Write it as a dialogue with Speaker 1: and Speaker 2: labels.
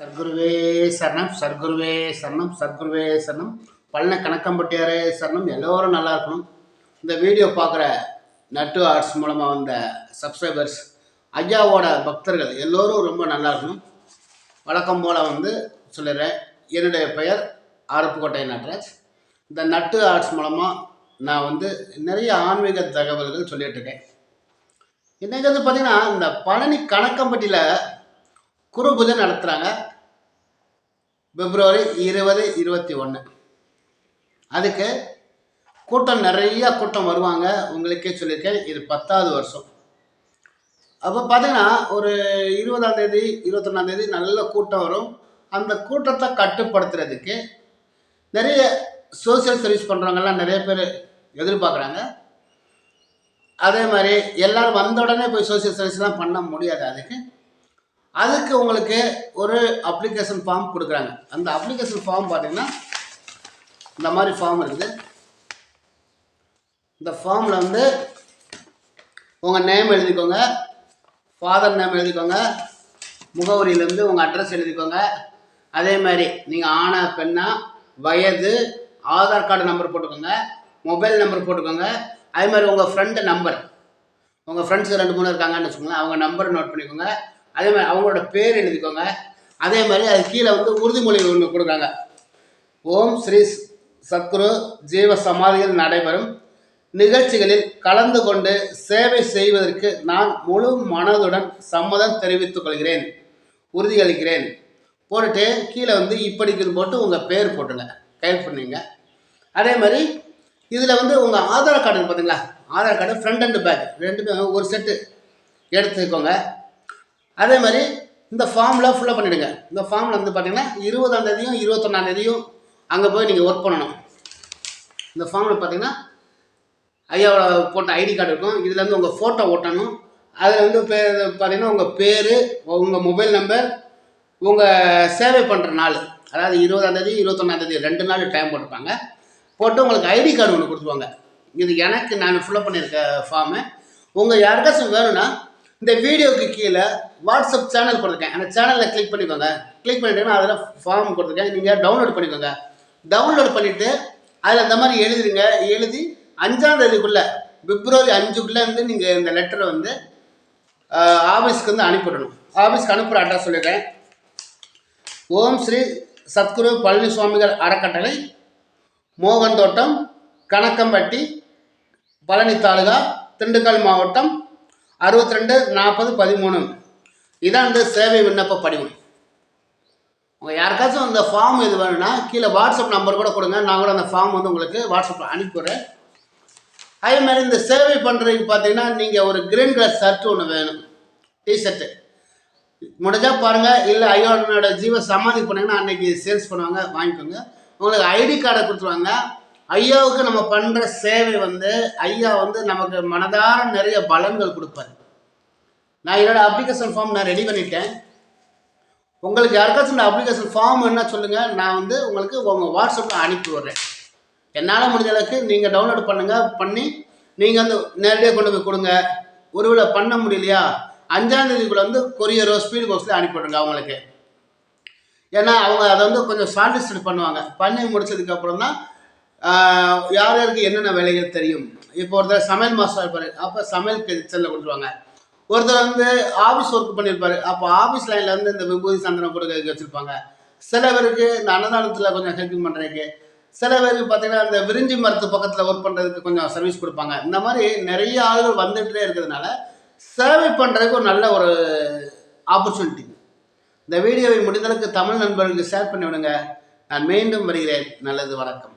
Speaker 1: சர்க்குருவே சரணம் சர்க்குருவே சரணம் சர்க்குருவே சரணம். பழன கணக்கம்பட்டியாரே சரணம். எல்லோரும் நல்லா இருக்கணும். இந்த வீடியோ பார்க்குற நட்டு ஆர்ட்ஸ் மூலமாக வந்த சப்ஸ்கிரைபர்ஸ் ஐயாவோட பக்தர்கள் எல்லோரும் ரொம்ப நல்லா இருக்கணும். வழக்கம் போல் வந்து சொல்லிடுறேன். என்னுடைய பெயர் அருப்புக்கோட்டை நட்ராஜ். இந்த நட்டு ஆர்ட்ஸ் மூலமாக நான் வந்து நிறைய ஆன்மீக தகவல்கள் சொல்லிகிட்டு இருக்கேன். இன்றைக்கி வந்து பார்த்திங்கன்னா இந்த பழனி கணக்கம்பட்டியில் குரு பூஜை நடத்துகிறாங்க பிப்ரவரி இருபது இருபத்தி ஒன்று அதுக்கு கூட்டம் நிறைய கூட்டம் வருவாங்க. உங்களுக்கே சொல்லியிருக்கேன் இது பத்தாவது வருஷம். அப்போ பார்த்தீங்கன்னா ஒரு இருபதாம் தேதி இருபத்தொன்னாம் தேதி நல்ல கூட்டம் வரும். அந்த கூட்டத்தை கட்டுப்படுத்துறதுக்கு நிறைய சோசியல் சர்வீஸ் பண்ணுறவங்கலாம் நிறைய பேர் எதிர்பார்க்குறாங்க. அதே மாதிரி எல்லோரும் வந்த உடனே போய் சோசியல் சர்வீஸ்லாம் பண்ண முடியாது அதுக்கு. அதுக்கு உங்களுக்கு ஒரு அப்ளிகேஷன் ஃபார்ம் கொடுக்குறாங்க. அந்த அப்ளிகேஷன் ஃபார்ம் பார்த்தீங்கன்னா இந்த மாதிரி ஃபார்ம் இருக்குது. இந்த ஃபார்மில் வந்து உங்கள் நேம் எழுதிக்கோங்க. ஃபாதர் நேம் எழுதிக்கோங்க. முகவரியிலேருந்து உங்கள் அட்ரஸ் எழுதிக்கோங்க. அதே மாதிரி நீங்கள் ஆணா பெண்ணா வயது ஆதார் கார்டு நம்பர் போட்டுக்கோங்க. மொபைல் நம்பர் போட்டுக்கோங்க. அதே மாதிரி உங்கள் ஃப்ரெண்டு நம்பர் உங்கள் ஃப்ரெண்ட்ஸ் ரெண்டு மூணு இருக்காங்கன்னு வச்சுக்கோங்களேன். அவங்க நம்பர் நோட் பண்ணிக்கோங்க. அதே மாதிரி அவங்களோட பேர் எழுதிக்கோங்க. அதே மாதிரி அது கீழே வந்து உறுதிமொழி ஒன்று கொடுக்குறாங்க. ஓம் ஸ்ரீ சத்குரு ஜீவ சமாதியில் நடைபெறும் நிகழ்ச்சிகளில் கலந்து கொண்டு சேவை செய்வதற்கு நான் முழு மனதுடன் சம்மதம் தெரிவித்துக் கொள்கிறேன். உறுதியளிக்கிறேன் போட்டுட்டு கீழே வந்து இப்படிக்குன்னு போட்டு உங்கள் பேர் போட்டுங்க கைட் பண்ணீங்க அதே மாதிரி இதில் வந்து உங்கள் ஆதார் கார்டு பார்த்தீங்களா Aadhaar card front and back ரெண்டுமே ஒரு செட்டு எடுத்துக்கோங்க. அதே மாதிரி இந்த ஃபார்மில் ஃபுல்லாக பண்ணிவிடுங்க இந்த ஃபார்மில் வந்து பார்த்தீங்கன்னா இருபதாம் தேதியும் இருபத்தொன்னாம் தேதியும் அங்கே போய் நீங்கள் ஒர்க் பண்ணணும். இந்த ஃபார்மில் பார்த்தீங்கன்னா ஐயாவோட போட்ட ஐடி கார்டு இருக்கும். இதில் வந்து உங்கள் ஃபோட்டோ ஓட்டணும் அதில் வந்து பே பார்த்தீங்கன்னா உங்கள் பேர் உங்கள் மொபைல் நம்பர் உங்கள் சேவை பண்ணுற நாள். அதாவது இருபதாந்தேதி இருபத்தொன்னாந்தேதி ரெண்டு நாள் டைம் போட்டிருப்பாங்க. போட்டு உங்களுக்கு ஐடி கார்டு ஒன்று கொடுத்துருவாங்க. இது எனக்கு நான் ஃபில்லப் பண்ணியிருக்க ஃபார்மு உங்கள் யாருக்காச்சும் வேணும்னா இந்த வீடியோக்கு கீழே வாட்ஸ்அப் சேனல் கொடுத்துருக்கேன். அந்த சேனலில் கிளிக் பண்ணிக்கோங்க. கிளிக் பண்ணிட்டீங்கன்னா அதில் ஃபார்ம் கொடுத்துருக்கேன். நீங்கள் டவுன்லோட் பண்ணிக்கோங்க. டவுன்லோட் பண்ணிவிட்டு அதில் அந்த மாதிரி எழுதுறீங்க எழுதி அஞ்சாம் தேதிக்குள்ளே பிப்ரவரி அஞ்சுக்குள்ளே வந்து நீங்கள் இந்த லெட்டரை வந்து ஆஃபீஸ்க்கு வந்து அனுப்பிவிடணும் ஆஃபீஸ்க்கு அனுப்புகிற அட்ரஸ் சொல்லிடுறேன். ஓம் ஸ்ரீ சத்குரு பழனி சுவாமிகள் அறக்கட்டளை மோகன் தோட்டம் கணக்கம்பட்டி பழனி தாலுகா திண்டுக்கல் மாவட்டம் அறுபத்தி ரெண்டு நாற்பது பதிமூணு. இதான் இந்த சேவை விண்ணப்ப படிவம் உங்கள் யாருக்காச்சும் அந்த ஃபார்ம் இது வேணும்னா கீழே வாட்ஸ்அப் நம்பர் கூட கொடுங்க. நான் கூட அந்த ஃபார்ம் வந்து உங்களுக்கு வாட்ஸ்அப்பில் அனுப்பிவிடுறேன். அதே மாதிரி இந்த சேவை பண்ணுறதுக்கு பார்த்தீங்கன்னா நீங்கள் ஒரு கிரீன் கலர் ஷர்ட் ஒன்று வேணும். டிஷர்ட்டு முடிஞ்சால் பாருங்கள் இல்லை ஐயோனோட ஜீவ சமாதி பண்ணிங்கன்னா அன்னைக்கு சேல்ஸ் பண்ணுவாங்க வாங்கிக்கோங்க. உங்களுக்கு ஐடி கார்டை கொடுத்துருவாங்க. ஐயாவுக்கு நம்ம பண்ணுற சேவை வந்து ஐயா வந்து நமக்கு மனதார நிறைய பலன்கள் கொடுப்பாரு. நான் என்னோட அப்ளிகேஷன் ஃபார்ம் நான் ரெடி பண்ணிட்டேன். உங்களுக்கு யாருக்காச்சும் இந்த அப்ளிகேஷன் ஃபார்ம் என்ன சொல்லுங்கள் நான் வந்து உங்களுக்கு உங்கள் வாட்ஸ்அப்பில் அனுப்பி விட்றேன். என்னால் முடிஞ்ச அளவுக்கு நீங்கள் டவுன்லோட் பண்ணுங்கள் பண்ணி நீங்கள் வந்து நேரடியாக கொண்டு போய் கொடுங்க. ஒருவேளை பண்ண முடியலையா? அஞ்சாம் தேதிக்குள்ள வந்து கொரியரோ ஸ்பீடு போஸ்ட்டில் அனுப்பிவிடுங்க அவங்களுக்கு. ஏன்னா அவங்க அதை வந்து கொஞ்சம் ஷார்ட்லிஸ்ட் பண்ணுவாங்க. பண்ணி முடிச்சதுக்கப்புறம் தான் யார் யாருக்கு என்னென்ன வேலைகள் தெரியும்? இப்போ ஒருத்தர் சமையல் மாஸ்டர் இருப்பார். அப்போ சமையல் கிச்சனில் கொடுத்துருவாங்க ஒருத்தர் வந்து ஆஃபீஸ் ஒர்க் பண்ணியிருப்பாரு அப்போ ஆஃபீஸ் லைனில் வந்து இந்த விபூதி சந்தனம் கொடுக்க வச்சுருப்பாங்க. சில பேருக்கு இந்த அன்னதானத்தில் கொஞ்சம் ஹெல்ப்பிங் பண்ணுறதுக்கு சில பேருக்கு பார்த்தீங்கன்னா இந்த விரிஞ்சி மரத்து பக்கத்தில் ஒர்க் பண்ணுறதுக்கு கொஞ்சம் சர்வீஸ் கொடுப்பாங்க. இந்த மாதிரி நிறைய ஆளுகள் வந்துகிட்டே இருக்கிறதுனால சேவை பண்ணுறதுக்கு ஒரு நல்ல ஒரு ஆப்பர்ச்சுனிட்டி இந்த வீடியோவை முடிந்தளவுக்கு தமிழ் நண்பர்களுக்கு ஷேர் பண்ணி விடுங்க நான் மீண்டும் வருகிறேன். நல்லது வணக்கம்.